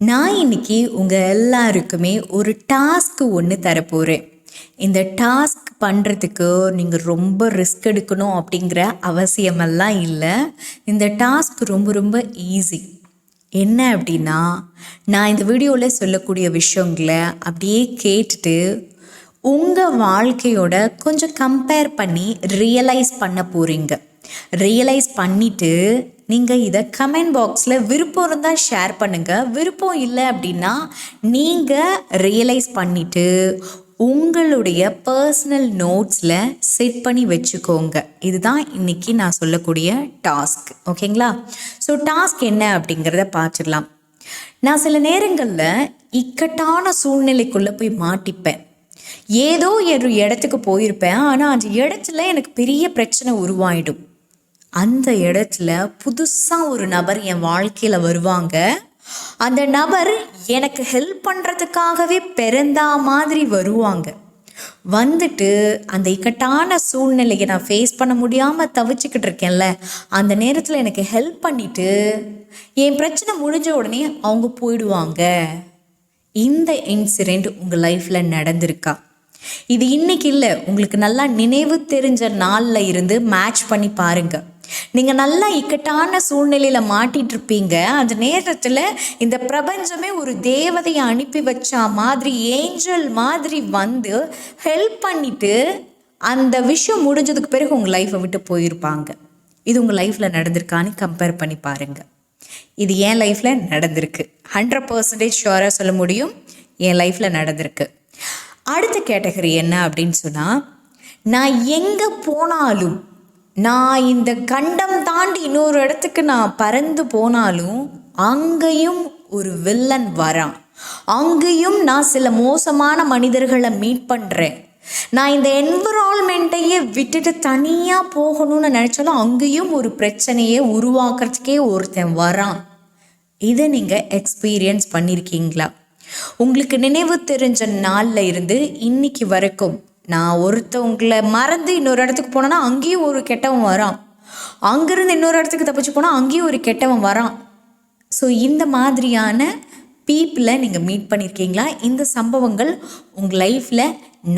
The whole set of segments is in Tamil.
நான் இன்னைக்கு உங்கள் எல்லாருக்குமே ஒரு டாஸ்க்கு ஒன்று தரப்போகிறேன் இந்த டாஸ்க் பண்ணுறதுக்கு நீங்கள் ரொம்ப ரிஸ்க் எடுக்கணும் அப்படிங்கிற அவசியமெல்லாம் இல்லை. இந்த டாஸ்க் ரொம்ப ரொம்ப ஈஸி என்ன அப்படின்னா நான் இந்த வீடியோவில் சொல்லக்கூடிய விஷயங்களை அப்படியே கேட்டுட்டு உங்கள் வாழ்க்கையோட கொஞ்சம் கம்பேர் பண்ணி ரியலைஸ் பண்ண போகிறீங்க ரியலைஸ் பண்ணிவிட்டு நீங்கள் இதை கமெண்ட் பாக்ஸில் விருப்பம் இருந்தால் ஷேர் பண்ணுங்கள் விருப்பம் இல்லை அப்படின்னா நீங்கள் ரியலைஸ் பண்ணிவிட்டு உங்களுடைய பர்சனல் நோட்ஸில் செட் பண்ணி வச்சுக்கோங்க. இதுதான் இன்றைக்கி நான் சொல்லக்கூடிய டாஸ்க் ஓகேங்களா? ஸோ டாஸ்க் என்ன அப்படிங்கிறத பார்த்துடலாம். நான் சில நேரங்களில் இக்கட்டான சூழ்நிலைக்குள்ளே போய் மாட்டிப்பேன். ஏதோ ஒரு இடத்துக்கு போயிருப்பேன். ஆனால் அந்த இடத்துல எனக்கு பெரிய பிரச்சனை உருவாயிடும். அந்த இடத்துல புதுசாக ஒரு நபர் என் வாழ்க்கையில் வருவாங்க. அந்த நபர் எனக்கு ஹெல்ப் பண்ணுறதுக்காகவே பிறந்தா மாதிரி வருவாங்க. வந்துட்டு அந்த இக்கட்டான சூழ்நிலையை நான் ஃபேஸ் பண்ண முடியாமல் தவிச்சுக்கிட்டு இருக்கேன்ல அந்த நேரத்தில் எனக்கு ஹெல்ப் பண்ணிவிட்டு என் பிரச்சனை முடிஞ்ச உடனே அவங்க போயிடுவாங்க. இந்த இன்சிடெண்ட் உங்கள் லைஃப்பில் நடந்திருக்கா? இது இன்னைக்கு இல்லை உங்களுக்கு நல்லா நினைவு தெரிஞ்ச நாளில் இருந்து மேட்ச் பண்ணி பாருங்கள் நீங்கள் நல்லா இக்கட்டான சூழ்நிலையில் மாட்டிட்டு இருப்பீங்க அந்த நேரத்தில் இந்த பிரபஞ்சமே ஒரு தேவதையை அனுப்பி வச்சா மாதிரி ஏஞ்சல் மாதிரி வந்து ஹெல்ப் பண்ணிட்டு அந்த விஷயம் முடிஞ்சதுக்கு பிறகு உங்கள் லைஃப்பை விட்டு போயிருப்பாங்க. இது உங்கள் லைஃப்பில் நடந்திருக்கான்னு கம்பேர் பண்ணி பாருங்கள் இது என் லைஃப்பில் நடந்திருக்கு. ஹண்ட்ரட் பர்சன்டேஜ் ஷுவராக சொல்ல முடியும். என் லைஃப்பில் நடந்திருக்கு. அடுத்த கேட்டகரி என்ன அப்படின்னு சொன்னால் நான் எங்கே போனாலும் நான் இந்த கண்டம் தாண்டி இன்னொரு இடத்துக்கு நான் பறந்து போனாலும் அங்கேயும் ஒரு வில்லன் வரான். அங்கேயும் நான் சில மோசமான மனிதர்களை மீட் பண்ணுறேன் நான் இந்த என்விரான்மெண்ட்டையே விட்டுட்டு தனியாக போகணும்னு நினச்சாலும் அங்கேயும் ஒரு பிரச்சனையை உருவாக்குறதுக்கே ஒருத்தன் வரான். இதை நீங்கள் எக்ஸ்பீரியன்ஸ் பண்ணியிருக்கீங்களா உங்களுக்கு நினைவு தெரிஞ்ச நாளில் இருந்து இன்னைக்கு வரைக்கும் நான் ஒருத்தவங்களை மறந்து இன்னொரு இடத்துக்கு போனேன்னா அங்கேயும் ஒரு கெட்டவன் வரான். அங்கேருந்து இன்னொரு இடத்துக்கு தப்பிச்சு போனால் அங்கேயும் ஒரு கெட்டவன் வரான். ஸோ இந்த மாதிரியான பீப்புளை நீங்கள் மீட் பண்ணியிருக்கீங்களா இந்த சம்பவங்கள் உங்கள் லைஃப்பில்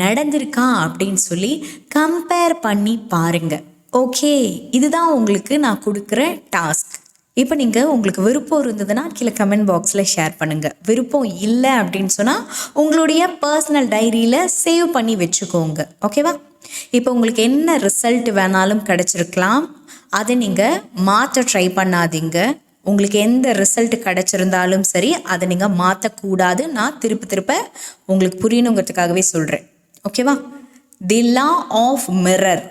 நடந்திருக்கா? அப்படின்னு சொல்லி கம்பேர் பண்ணி பாருங்கள் ஓகே இதுதான் உங்களுக்கு நான் கொடுக்குற டாஸ்க் இப்போ நீங்கள் உங்களுக்கு விருப்பம் இருந்ததுன்னா கீழே கமெண்ட் பாக்ஸில் ஷேர் பண்ணுங்கள் விருப்பம் இல்லை அப்படின்னு சொன்னால் உங்களுடைய பர்சனல் டைரியில் சேவ் பண்ணி வச்சுக்கோங்க. ஓகேவா இப்போ உங்களுக்கு என்ன ரிசல்ட் வேணாலும் கிடச்சிருக்கலாம். அதை நீங்கள் மாற்ற ட்ரை பண்ணாதீங்க. உங்களுக்கு எந்த ரிசல்ட் கிடச்சிருந்தாலும் சரி அதை நீங்கள் மாற்றக்கூடாது நான் திருப்ப திருப்ப உங்களுக்கு புரியணுங்கிறதுக்காகவே சொல்கிறேன் ஓகேவா தி லா ஆஃப் மிரர்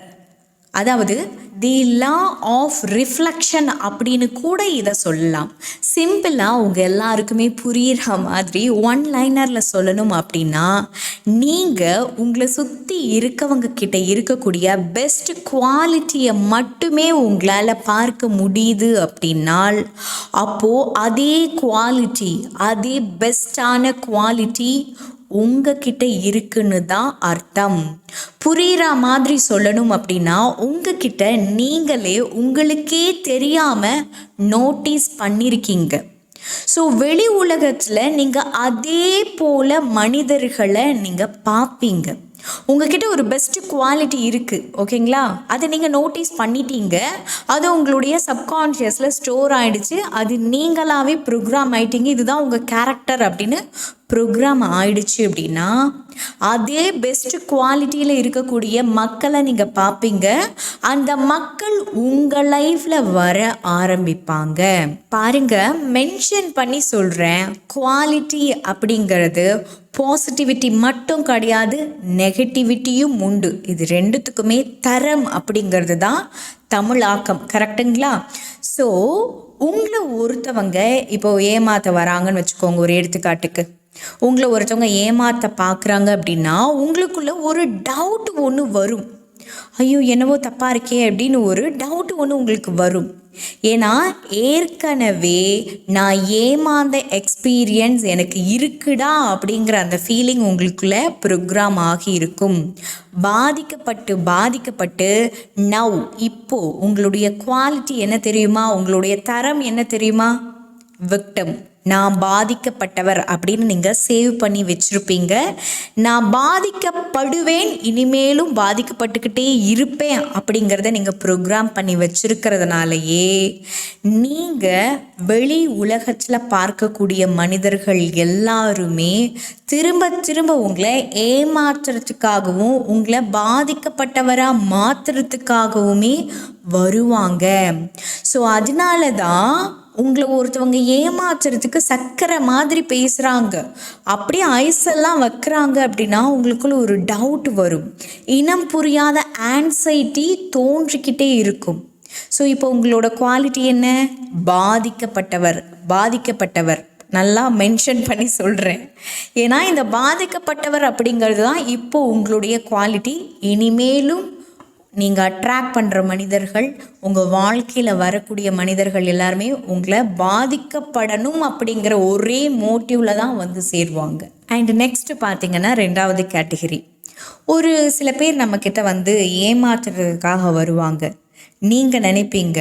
அதாவது தி லா ஆஃப் ரிஃப்ளெக்ஷன் அப்படின்னு கூட இதை சொல்லலாம். சிம்பிளாக உங்கள் எல்லாருக்குமே புரிகிற மாதிரி ஒன் லைனரில் சொல்லணும் அப்படின்னா நீங்கள் உங்களை சுற்றி இருக்கவங்க கிட்ட இருக்கக்கூடிய பெஸ்ட் குவாலிட்டியை மட்டுமே உங்களால் பார்க்க முடியுது அப்படின்னால் அப்போது அதே குவாலிட்டி அதே பெஸ்ட்டான குவாலிட்டி உங்ககிட்ட இருக்குன்னு தான் அர்த்தம். புரிகிற மாதிரி சொல்லணும் அப்படின்னா உங்ககிட்ட நீங்களே உங்களுக்கே தெரியாமல் நோட்டீஸ் பண்ணியிருக்கீங்க ஸோ வெளி உலகத்தில் நீங்கள் அதே போல் மனிதர்களை நீங்கள் பார்ப்பீங்க. உங்ககிட்ட ஒரு பெஸ்ட் குவாலிட்டி இருக்குது ஓகேங்களா? அதை நீங்கள் நோட்டீஸ் பண்ணிட்டீங்க. அது உங்களுடைய சப்கான்ஷியஸில் ஸ்டோர் ஆகிடுச்சு அது நீங்களாகவே ப்ரோக்ராம் ஆகிட்டீங்க இதுதான் உங்கள் கேரக்டர் அப்படின்னு ப்ரோக்ராம் ஆயிடுச்சு அப்படின்னா அதே பெஸ்ட் குவாலிட்டியில் இருக்கக்கூடிய மக்களை நீங்கள் பார்ப்பீங்க அந்த மக்கள் உங்கள் லைஃப்பில் வர ஆரம்பிப்பாங்க. பாருங்க மென்ஷன் பண்ணி சொல்கிறேன் குவாலிட்டி அப்படிங்கிறது பாசிட்டிவிட்டி மட்டும் கிடையாது நெகட்டிவிட்டியும் உண்டு. இது ரெண்டுத்துக்குமே தரம் அப்படிங்கிறது தான் தமிழாக்கம் கரெக்டுங்களா ஸோ உங்களை ஒருத்தவங்க இப்போ ஏமாத்த வராங்கன்னு வச்சுக்கோங்க ஒரு எடுத்துக்காட்டுக்கு. உங்களை ஒருத்தவங்க ஏமாத்த பார்க்குறாங்க அப்படின்னா உங்களுக்குள்ள ஒரு டவுட் ஒன்று வரும். ஐயோ என்னவோ தப்பாக இருக்கே அப்படின்னு ஒரு டவுட் ஒன்று உங்களுக்கு வரும். ஏன்னா ஏற்கனவே நான் ஏமாந்த எக்ஸ்பீரியன்ஸ் எனக்கு இருக்குடா அப்படிங்கிற அந்த ஃபீலிங் உங்களுக்குள்ள ப்ரோக்ராம் ஆகி இருக்கும். பாதிக்கப்பட்டு பாதிக்கப்பட்டு நவ் இப்போ உங்களுடைய குவாலிட்டி என்ன தெரியுமா? உங்களுடைய தரம் என்ன தெரியுமா? விக்டம். நான் பாதிக்கப்பட்டவர் அப்படின்னு நீங்கள் சேவ் பண்ணி வச்சுருப்பீங்க. நான் பாதிக்கப்படுவேன் இனிமேலும் பாதிக்கப்பட்டுக்கிட்டே இருப்பேன் அப்படிங்கிறத நீங்கள் ப்ரோக்ராம் பண்ணி வச்சுருக்கிறதுனாலயே நீங்கள் வெளி உலகத்தில் பார்க்கக்கூடிய மனிதர்கள் எல்லாருமே திரும்ப திரும்ப உங்களை ஏமாற்றுறதுக்காகவும் உங்களை பாதிக்கப்பட்டவராக மாற்றுறதுக்காகவுமே வருவாங்க. ஸோ அதனால தான் உங்களை ஒருத்தவங்க ஏமாத்துறதுக்கு சக்கரை மாதிரி பேசுகிறாங்க அப்படியே ஐஸெல்லாம் வைக்கிறாங்க அப்படின்னா உங்களுக்குள்ள ஒரு டவுட் வரும். இனம் புரியாத ஆன்சைட்டி தோன்றிக்கிட்டே இருக்கும். ஸோ இப்போ உங்களோட குவாலிட்டி என்ன? பாதிக்கப்பட்டவர் பாதிக்கப்பட்டவர். நல்லா மென்ஷன் பண்ணி சொல்கிறேன் ஏன்னா இந்த பாதிக்கப்பட்டவர் அப்படிங்கிறது தான் இப்போது உங்களுடைய குவாலிட்டி இனிமேலும் நீங்கள் அட்ராக்ட் பண்ணுற மனிதர்கள் உங்கள் வாழ்க்கையில் வரக்கூடிய மனிதர்கள் எல்லாருமே உங்களை பாதிக்கப்படணும் அப்படிங்கிற ஒரே மோட்டிவில் தான் வந்து சேருவாங்க. அண்ட் நெக்ஸ்ட்டு பார்த்தீங்கன்னா ரெண்டாவது கேட்டகரி ஒரு சில பேர் நம்மக்கிட்ட வந்து ஏமாற்றுறதுக்காக வருவாங்க. நீங்கள் நினைப்பீங்க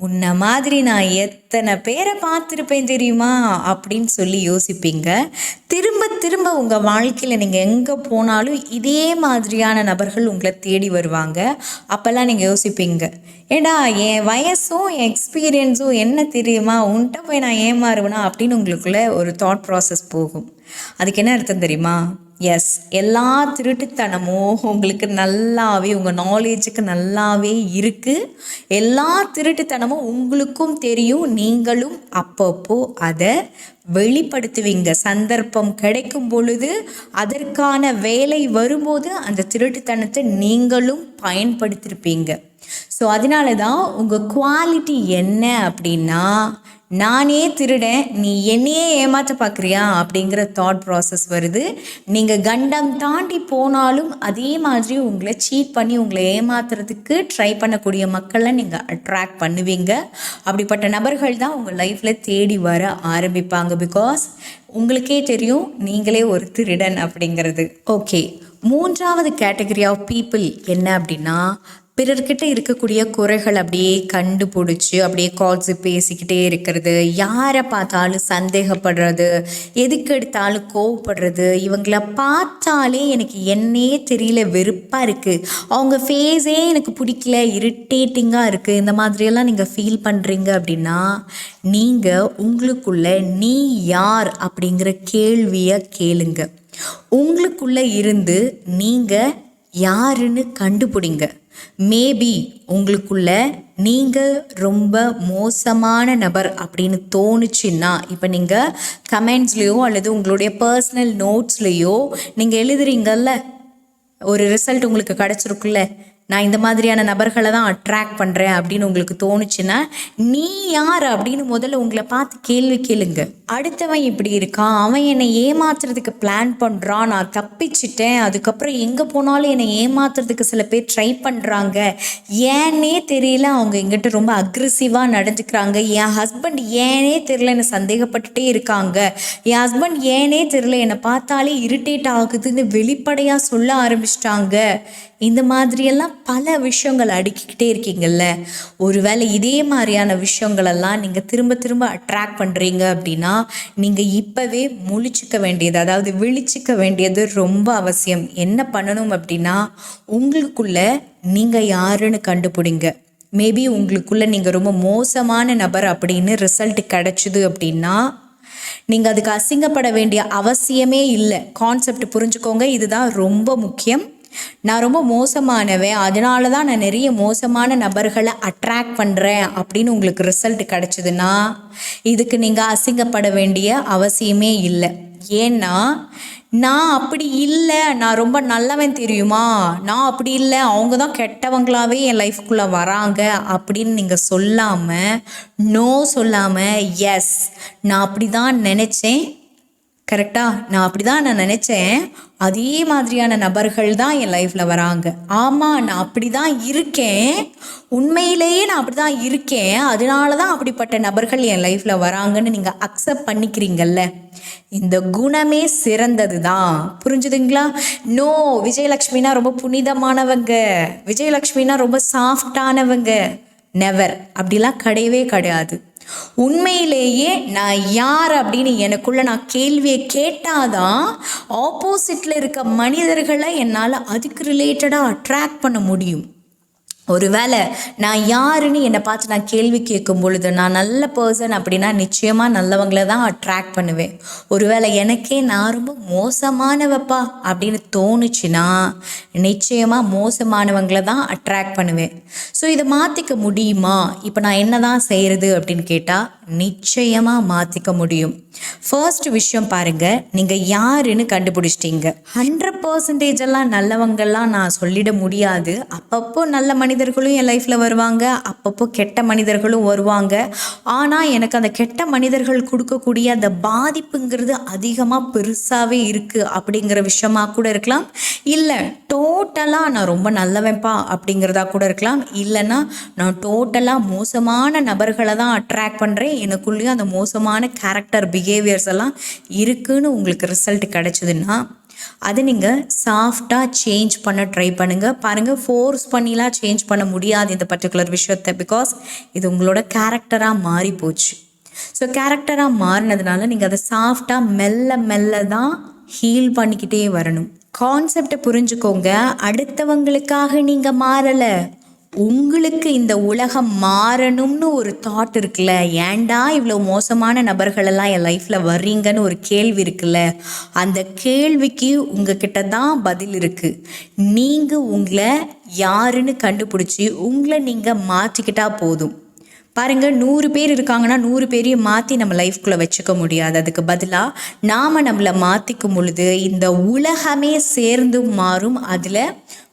உன்னை மாதிரி நான் எத்தனை பேரை பார்த்துருப்பேன் தெரியுமா? அப்படின்னு சொல்லி யோசிப்பீங்க. திரும்ப திரும்ப உங்கள் வாழ்க்கையில் நீங்கள் எங்கே போனாலும் இதே மாதிரியான நபர்கள் உங்களை தேடி வருவாங்க. அப்போல்லாம் நீங்கள் யோசிப்பீங்க. ஏடா என் வயசும் என் எக்ஸ்பீரியன்ஸும் என்ன தெரியுமா? உன்கிட்ட போய் நான் ஏமாறுவேனா? அப்படின்னு உங்களுக்குள்ள ஒரு தாட் ப்ராசஸ் போகும். அதுக்கு என்ன அர்த்தம் தெரியுமா? எஸ் எல்லா திருட்டுத்தனமும் உங்களுக்கு நல்லாவே உங்கள் நாலேஜுக்கு நல்லாவே இருக்குது எல்லா திருட்டுத்தனமும் உங்களுக்கும் தெரியும். நீங்களும் அப்பப்போ அதை வெளிப்படுத்துவீங்க. சந்தர்ப்பம் கிடைக்கும் பொழுது அதற்கான வேலை வரும்போது அந்த திருட்டுத்தனத்தை நீங்களும் பயன்படுத்தியிருப்பீங்க ஸோ அதனால தான் உங்கள் குவாலிட்டி என்ன அப்படின்னா நானே திருடேன் நீ என்னையே ஏமாற்ற பார்க்குறியா அப்படிங்கிற தாட் ப்ராசஸ் வருது. நீங்கள் கண்டம் தாண்டி போனாலும் அதே மாதிரி உங்களை சீட் பண்ணி உங்களை ஏமாத்துறதுக்கு ட்ரை பண்ணக்கூடிய மக்களை நீங்கள் அட்ராக்ட் பண்ணுவீங்க. அப்படிப்பட்ட நபர்கள் தான் உங்கள் லைஃப்பில் தேடி வர ஆரம்பிப்பாங்க. பிகாஸ் உங்களுக்கே தெரியும் நீங்களே ஒரு திருடன் அப்படிங்கிறது. ஓகே மூன்றாவது கேட்டகரி ஆஃப் பீப்புள் என்ன அப்படின்னா பிறர்கிட்ட இருக்கக்கூடிய குறைகள் அப்படியே கண்டுபிடிச்சி அப்படியே கால்ஸு பேசிக்கிட்டே இருக்கிறது. யாரை பார்த்தாலும் சந்தேகப்படுறது எதுக்கு எடுத்தாலும் கோவப்படுறது இவங்கள பார்த்தாலே எனக்கு என்னே தெரியல வெறுப்பாக இருக்குது அவங்க ஃபேஸே எனக்கு பிடிக்கல இரிட்டேட்டிங்காக இருக்குது இந்த மாதிரியெல்லாம் நீங்கள் ஃபீல் பண்ணுறீங்க அப்படின்னா நீங்கள் உங்களுக்குள்ள நீ யார் அப்படிங்கிற கேள்வியை கேளுங்க. உங்களுக்குள்ளே இருந்து நீங்கள் யாருன்னு கண்டுபிடிங்க. மேபி உங்களுக்குள்ள நீங்கள் ரொம்ப மோசமான நபர் அப்படின்னு தோணுச்சுன்னா இப்போ நீங்கள் கமெண்ட்ஸ்லேயோ அல்லது உங்களுடைய பர்சனல் நோட்ஸ்லேயோ நீங்கள் எழுதுறீங்கல்ல? ஒரு ரிசல்ட் உங்களுக்கு கிடச்சிருக்குல்ல? நான் இந்த மாதிரியான நபர்களை தான் அட்ராக்ட் பண்ணுறேன் அப்படின்னு உங்களுக்கு தோணுச்சுன்னா நீ யார் அப்படின்னு முதல்ல உங்களை பார்த்து கேள்வி கேளுங்க. அடுத்தவன் இப்படி இருக்கான் அவன் என்னை ஏமாத்துறதுக்கு பிளான் பண்ணுறான் நான் தப்பிச்சிட்டேன் அதுக்கப்புறம் எங்கே போனாலும் என்னை ஏமாத்துறதுக்கு சில பேர் ட்ரை பண்ணுறாங்க ஏன்னே தெரியல அவங்க எங்கிட்ட ரொம்ப அக்ரெசிவாக நடந்துக்கிறாங்க. என் ஹஸ்பண்ட் ஏனே தெரியல என்னை சந்தேகப்பட்டுட்டே இருக்காங்க. என் ஹஸ்பண்ட் ஏனே தெரியல என்னை பார்த்தாலே இரிட்டேட் ஆகுதுன்னு வெளிப்படையாக சொல்ல ஆரம்பிச்சிட்டாங்க. இந்த மாதிரியெல்லாம் பல விஷயங்கள் அடுக்கிக்கிட்டே இருக்கீங்கல்ல. ஒருவேளை இதே மாதிரியான விஷயங்களெல்லாம் நீங்கள் திரும்ப திரும்ப அட்ராக்ட் பண்ணுறீங்க அப்படின்னா நீங்கள் இப்போவே முழிச்சிக்க வேண்டியது அதாவது விழிச்சிக்க வேண்டியது ரொம்ப அவசியம். என்ன பண்ணணும் அப்படின்னா உங்களுக்குள்ள நீங்கள் யாருன்னு கண்டுபிடிங்க. மேபி உங்களுக்குள்ள நீங்கள் ரொம்ப மோசமான நபர் அப்படின்னு ரிசல்ட் கிடச்சிது அப்படின்னா நீங்கள் அதுக்கு அசிங்கப்பட வேண்டிய அவசியமே இல்லை. கான்செப்ட் புரிஞ்சுக்கோங்க இதுதான் ரொம்ப முக்கியம். நான் ரொம்ப மோசமானவன் அதனால தான் நான் நிறைய மோசமான நபர்களை அட்ராக்ட் பண்ணுறேன் அப்படின்னு உங்களுக்கு ரிசல்ட் கிடச்சிதுன்னா இதுக்கு நீங்கள் அசிங்கப்பட வேண்டிய அவசியமே இல்லை. ஏன்னா நான் அப்படி இல்லை நான் ரொம்ப நல்லவன் தெரியுமா? நான் அப்படி இல்லை அவங்க தான் கெட்டவங்களாவே என் லைஃப்குள்ளே வராங்க அப்படின்னு நீங்கள் சொல்லாமல் நோ சொல்லாமல் எஸ் நான் அப்படி தான் நினச்சேன். கரெக்டாக நான் அப்படி தான் நான் நினச்சேன். அதே மாதிரியான நபர்கள் தான் என் லைஃப்பில் வராங்க. ஆமாம் நான் அப்படி தான் இருக்கேன். உண்மையிலேயே நான் அப்படி தான் இருக்கேன். அதனால தான் அப்படிப்பட்ட நபர்கள் என் லைஃப்பில் வராங்கன்னு நீங்கள் அக்செப்ட் பண்ணிக்கிறீங்கல்ல. இந்த குணமே சிறந்தது தான் புரிஞ்சுதுங்களா? நோ விஜயலக்ஷ்மினா ரொம்ப புனிதமானவங்க. விஜயலக்ஷ்மினா ரொம்ப சாஃப்டானவங்க நெவர் அப்படிலாம் கிடையவே கிடையாது. உண்மையிலேயே நான் யார் அப்படின்னு எனக்குள்ள நான் கேள்வியை கேட்டாதான் ஆப்போசிட்டில் இருக்க மனிதர்களை என்னால் அதுக்கு ரிலேட்டடாக அட்ராக்ட் பண்ண முடியும். ஒருவேளை நான் யாருன்னு என்னை பார்த்து நான் கேள்வி கேட்கும் பொழுது நான் நல்ல பர்சன் அப்படின்னா நிச்சயமாக நல்லவங்கள தான் அட்ராக்ட் பண்ணுவேன். ஒருவேளை எனக்கே நான் ரொம்ப மோசமானவப்பா அப்படின்னு தோணுச்சுன்னா நிச்சயமாக மோசமானவங்கள தான் அட்ராக்ட் பண்ணுவேன். ஸோ இதை மாற்றிக்க முடியுமா? இப்போ நான் என்ன தான் செய்கிறது அப்படின்னு கேட்டால் நிச்சயமாக மாற்றிக்க முடியும். ஃபர்ஸ்ட் விஷயம் பாருங்கள் நீங்கள் யாருன்னு கண்டுபிடிச்சிட்டீங்க. ஹண்ட்ரட் பர்சன்டேஜ் எல்லாம் நல்லவங்கள்லாம் நான் சொல்லிட முடியாது. அப்பப்போ நல்ல மனிதர்களும் என் லைஃப்பில் வருவாங்க அப்பப்போ கெட்ட மனிதர்களும் வருவாங்க. ஆனால் எனக்கு அந்த கெட்ட மனிதர்கள் கொடுக்கக்கூடிய அந்த பாதிப்புங்கிறது அதிகமாக பெருசாகவே இருக்குது அப்படிங்கிற விஷயமா கூட இருக்கலாம். இல்லை டோட்டலாக நான் ரொம்ப நல்லவன்ப்பா அப்படிங்கிறதா கூட இருக்கலாம். இல்லைன்னா நான் டோட்டலாக மோசமான நபர்களை தான் அட்ராக்ட் பண்ணுறேன் எனக்குள்ளேயும் அந்த மோசமான கேரக்டர் பிஹேவியர்ஸ் எல்லாம் இருக்குன்னு உங்களுக்கு ரிசல்ட் கிடச்சிதுன்னா அதை நீங்கள் சாஃப்டாக சேஞ்ச் பண்ண ட்ரை பண்ணுங்கள் பாருங்கள் ஃபோர்ஸ் பண்ணிலாம் சேஞ்ச் பண்ண முடியாது இந்த பர்டிகுலர் விஷயத்தை பிகாஸ் இது உங்களோட கேரக்டராக மாறி போச்சு. ஸோ கேரக்டராக மாறினதுனால நீங்கள் அதை சாஃப்டாக மெல்ல மெல்ல தான் ஹீல் பண்ணிக்கிட்டே வரணும். கான்செப்டை புரிஞ்சுக்கோங்க. அடுத்தவங்களுக்காக நீங்கள் மாறலை. உங்களுக்கு இந்த உலகம் மாறணும்னு ஒரு தாட் இருக்குல்ல? ஏன்டா இவ்வளோ மோசமான நபர்களெல்லாம் என் லைஃப்பில் வர்றீங்கன்னு ஒரு கேள்வி இருக்குல்ல? அந்த கேள்விக்கு உங்ககிட்ட தான் பதில் இருக்குது நீங்கள் உங்களை யாருன்னு கண்டுபிடிச்சி உங்களை நீங்கள் மாற்றிக்கிட்டா போதும். பாருங்கள் நூறு பேர் இருக்காங்கன்னா நூறு பேரையும் மாற்றி நம்ம லைஃப்குள்ளே வச்சுக்க முடியாது. அதுக்கு பதிலாக நாம் நம்மளை மாற்றிக்கும் பொழுது இந்த உலகமே சேர்ந்து மாறும். அதில்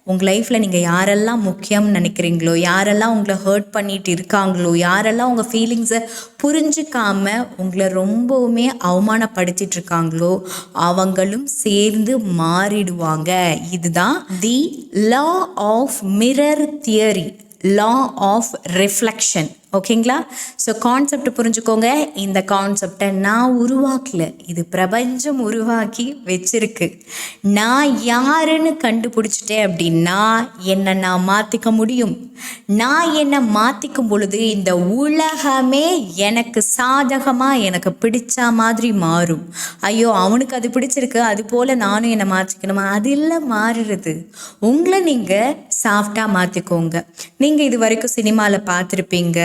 உங்கள் லைஃப்பில் நீங்கள் யாரெல்லாம் முக்கியம்னு நினைக்கிறீங்களோ யாரெல்லாம் உங்களை ஹர்ட் பண்ணிட்டு இருக்காங்களோ யாரெல்லாம் உங்கள் ஃபீலிங்ஸை புரிஞ்சிக்காமல் உங்களை ரொம்பவுமே அவமானப்படுத்திட்டு இருக்காங்களோ அவங்களும் சேர்ந்து மாறிடுவாங்க. இதுதான் the law of mirror theory law of reflection ஓகேங்களா? ஸோ கான்செப்ட் புரிஞ்சுக்கோங்க. இந்த கான்செப்டை நான் உருவாக்கல. இது பிரபஞ்சம் உருவாக்கி வச்சிருக்கு. நான் யாருன்னு கண்டுபிடிச்சிட்டேன் அப்படின்னா என்னை நான் மாற்றிக்க முடியும். நான் என்னை மாற்றிக்கும் பொழுது இந்த உலகமே எனக்கு சாதகமாக எனக்கு பிடிச்ச மாதிரி மாறும். ஐயோ அவனுக்கு அது பிடிச்சிருக்கு. அது போல் நானும் என்னை மாற்றிக்கணுமா அது இல்லை மாறுறது. உங்களை நீங்கள் சாஃப்டாக மாற்றிக்கோங்க நீங்கள் இது வரைக்கும் சினிமாவில் பார்த்துருப்பீங்க.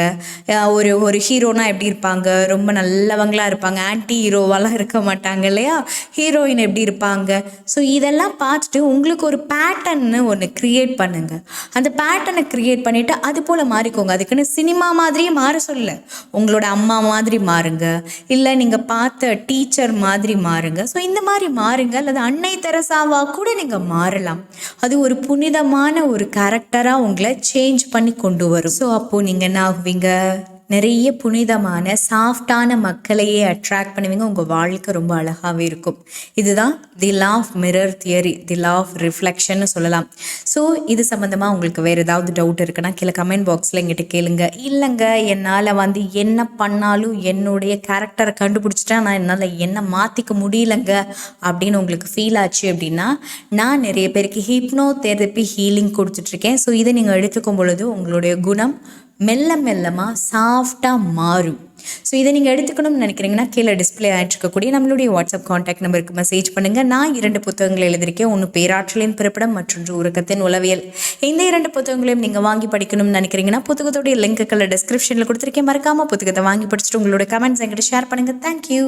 ஒரு ஒரு ஹீரோனா எப்படி இருப்பாங்க? ரொம்ப நல்லவங்களாக இருப்பாங்க. ஆன்டி ஹீரோவாலாம் இருக்க மாட்டாங்க இல்லையா? ஹீரோயின் எப்படி இருப்பாங்க? ஸோ இதெல்லாம் பார்த்துட்டு உங்களுக்கு ஒரு பேட்டர்ன்னு ஒன்று க்ரியேட் பண்ணுங்கள் அந்த பேட்டர்னை க்ரியேட் பண்ணிவிட்டு அது போல் மாறிக்கோங்க. அதுக்குன்னு சினிமா மாதிரியே மாற சொல்ல உங்களோட அம்மா மாதிரி மாறுங்க. இல்லை நீங்கள் பார்த்த டீச்சர் மாதிரி மாறுங்க. ஸோ இந்த மாதிரி மாறுங்க. அல்லது அன்னை தெரசாவா கூட நீங்கள் மாறலாம். அது ஒரு புனிதமான ஒரு கேரக்டராக உங்களை சேஞ்ச் பண்ணி கொண்டு வரும். ஸோ அப்போது நீங்கள் என்ன ஆகுவீங்க? நிறைய புனிதமான சாஃப்டான மக்களையே அட்ராக்ட் பண்ணுவீங்க. உங்கள் வாழ்க்கை ரொம்ப அழகாகவே இருக்கும். இதுதான் the law of mirror theory the law of reflection சொல்லலாம். ஸோ இது சம்மந்தமாக உங்களுக்கு வேறு ஏதாவது டவுட் இருக்குன்னா கீழே கமெண்ட் பாக்ஸில் எங்கிட்ட கேளுங்க. இல்லைங்க என்னால் வந்து என்ன பண்ணாலும் என்னுடைய கேரக்டரை கண்டுபிடிச்சிட்டா நான் என்னால் என்ன மாற்றிக்க முடியலங்க அப்படின்னு உங்களுக்கு ஃபீல் ஆச்சு அப்படின்னா நான் நிறைய பேருக்கு ஹிப்னோ தெரப்பி ஹீலிங் கொடுத்துட்ருக்கேன் ஸோ இதை நீங்கள் எடுத்துக்கும் பொழுது உங்களுடைய குணம் மெல்ல மெல்லமாக சாஃப்டாக மாறும். ஸோ இதை நீங்கள் எடுத்துக்கணும்னு நினைக்கிறீங்கன்னா கீழே டிஸ்பிளே ஆகிட்ருக்கக்கூடிய நம்மளுடைய வாட்ஸ்அப் காண்டாக்ட் நம்பருக்கு மெசேஜ் பண்ணுங்கள் நான் இரண்டு புத்தகங்கள் எழுதியிருக்கேன். ஒன்று பேராற்றலின் பிறப்பிடம் மற்றொன்று உறக்கத்தின் உளவியல். இந்த இரண்டு புத்தகங்களையும் நீங்கள் வாங்கி படிக்கணும்னு நினைக்கிறீங்கன்னா புத்தகத்துடைய லிங்க்குகளை டிஸ்கிரிப்ஷனில் கொடுத்துருக்கேன். மறக்காமல் புத்தகத்தை வாங்கி படிச்சுட்டு உங்களோட கமெண்ட்ஸ் எங்கிட்ட ஷேர் பண்ணுங்கள் தேங்க்யூ